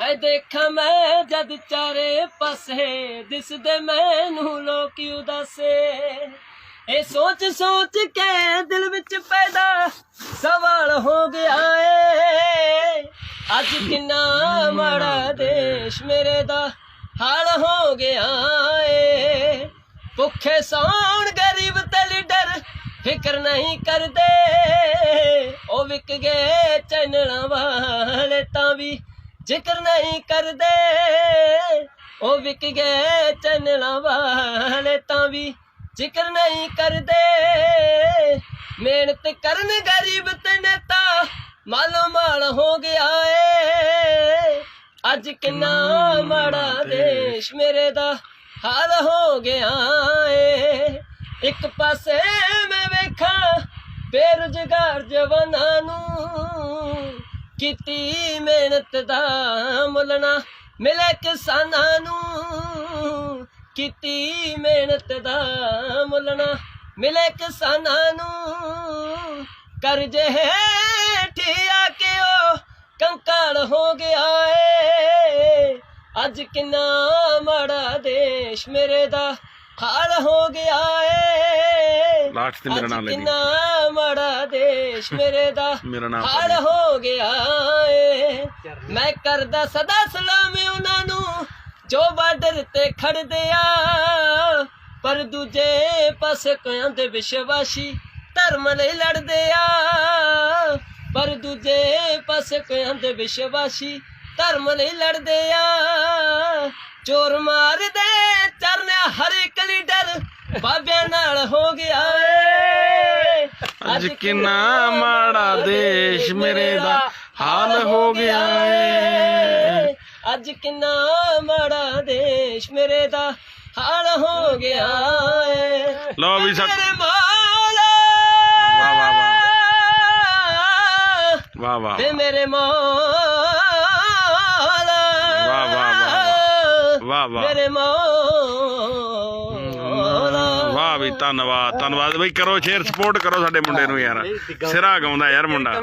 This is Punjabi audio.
ਹੈ ਦੇਖਾਂ ਮੈਂ ਜਦ ਚਾਰੇ ਪਾਸੇ ਦਿਸਦੇ ਮੈਨੂੰ ਲੋਕ ਉਦਾਸੇ। ਇਹ ਸੋਚ ਸੋਚ ਕੇ ਦਿਲ ਵਿੱਚ ਪੈਦਾ ਸਵਾਲ ਹੋ ਗਿਆ ਏ। ਅੱਜ ਕਿੰਨਾ ਮਾੜਾ ਦੇਸ਼ ਮੇਰੇ ਦਾ ਹਾਲ ਹੋ ਗਿਆ ਏ। ਭੁੱਖੇ ਸੌਣ ਗਰੀਬ ਤੇ ਲੀਡਰ ਫਿਕਰ ਨਹੀਂ ਕਰਦੇ। ਉਹ ਵਿਕ ਗਏ ਚੈਨਲਾਂ ਵਾਲੇ ਤਾਂ ਵੀ ਜ਼ਿਕਰ ਨਹੀਂ ਕਰਦੇ। ਉਹ ਵਿਕ ਗਏ ਚੈਨਲਾਂ ਵਾਲੇ ਤਾਂ ਵੀ ਜ਼ਿਕਰ ਨਹੀਂ ਕਰਦੇ। ਮਿਹਨਤ ਕਰਨ ਗਰੀਬ ਤੇ ਨੇਤਾ ਮਾਲੋ ਮਾਲ ਹੋ ਗਿਆ ਏ। ਅੱਜ ਕਿੰਨਾ ਮਾੜਾ ਦੇਸ਼ ਮੇਰੇ ਦਾ ਹਾਲ ਹੋ ਗਿਆ ਏ। ਇੱਕ ਪਾਸੇ ਮੈਂ ਵੇਖਾਂ ਬੇਰੁਜ਼ਗਾਰ ਜਵਾਨਾਂ ਨੂੰ ਕੀਤੀ ਮਿਹਨਤ ਦਾ ਮੁੱਲ ਨਾ ਮਿਲੇ ਕਿਸਾਨਾਂ ਨੂੰ। ਕੀਤੀ ਮਿਹਨਤ ਦਾ ਮੁੱਲ ਨਾ ਮਿਲੇ ਕਿਸਾਨਾਂ ਨੂੰ। ਕਰਜ਼ੇ ਹੇਠਿਆ ਕੇ ਉਹ ਕੰਕਾਲ ਹੋ ਗਿਆ ਏ। ਅੱਜ ਕਿੰਨਾ ਮਾੜਾ ਦੇਸ਼ ਮੇਰੇ ਦਾ ਹਾਲ ਹੋ ਗਿਆ ਏ। ਲਾਸਟ ਤੇ ਮੇਰਾ ਨਾਮ ਲੈ ਕਿੰਨਾ ਮਾੜਾ ਦੇਸ਼ ਮੇਰੇ ਦਾ ਮੇਰਾ ਨਾਮ ਹਾਲ ਹੋ ਗਿਆ ਮੈਂ ਕਰਦਾ ਸਦਾ ਸਲਾਮ ਉਹਨਾਂ ਨੂੰ ਜੋ ਬਾਰਡਰ ਤੇ ਖੜਦੇ ਆ। ਪਰ ਦੂਜੇ ਪਾਸੇ ਕਿਆਂ ਦੇ ਵਿਸ਼ਵਾਸੀ ਧਰਮ ਲਈ ਲੜਦੇ ਆ। ਪਰ ਦੂਜੇ ਪਾਸੇ ਕਿਆਂ ਦੇ ਵਿਸ਼ਵਾਸੀ ਧਰਮ ਲਈ ਲੜਦੇ ਆ। ਚੋਰ ਮਾਰਦੇ ਚਰਨ ਹਰ ਇੱਕ ਲੀਡਰ ਬਾਬਿਆਂ ਨਾਲ ਹੋ ਗਿਆ ਏ। ਅੱਜ ਕਿੰਨਾ ਮਾੜਾ ਦੇਸ਼ ਮੇਰੇ ਦਾ। ਹਾਲ ਹੋ ਗਿਆ ਏ। ਅੱਜ ਕਿੰਨਾ ਮਾੜਾ ਦੇਸ਼ ਮੇਰੇ ਦਾ ਹਾਲ ਹੋ ਗਿਆ ਏ। ਲਓ ਵੀ ਸਭ ਮੇਰੇ ਮੌਲਾ ਵਾਹ, ਵਾਹ, ਵਾਹ। ਵਾਹ ਵੇ ਮੇਰੇ ਮੌਲਾ। ਵਾਹ, ਵਾਹ, ਵਾਹ, ਵਾਹ। ਵਾਹ ਮੇਰੇ ਮੌਲਾ। ਵਾਹ ਵੀ ਧੰਨਵਾਦ ਧੰਨਵਾਦ। ਬਈ ਕਰੋ ਸ਼ੇਅਰ ਸਪੋਰਟ ਕਰੋ ਸਾਡੇ ਮੁੰਡੇ ਨੂੰ ਯਾਰ। ਸਿਰਾ ਗਾਉਂਦਾ ਯਾਰ ਮੁੰਡਾ।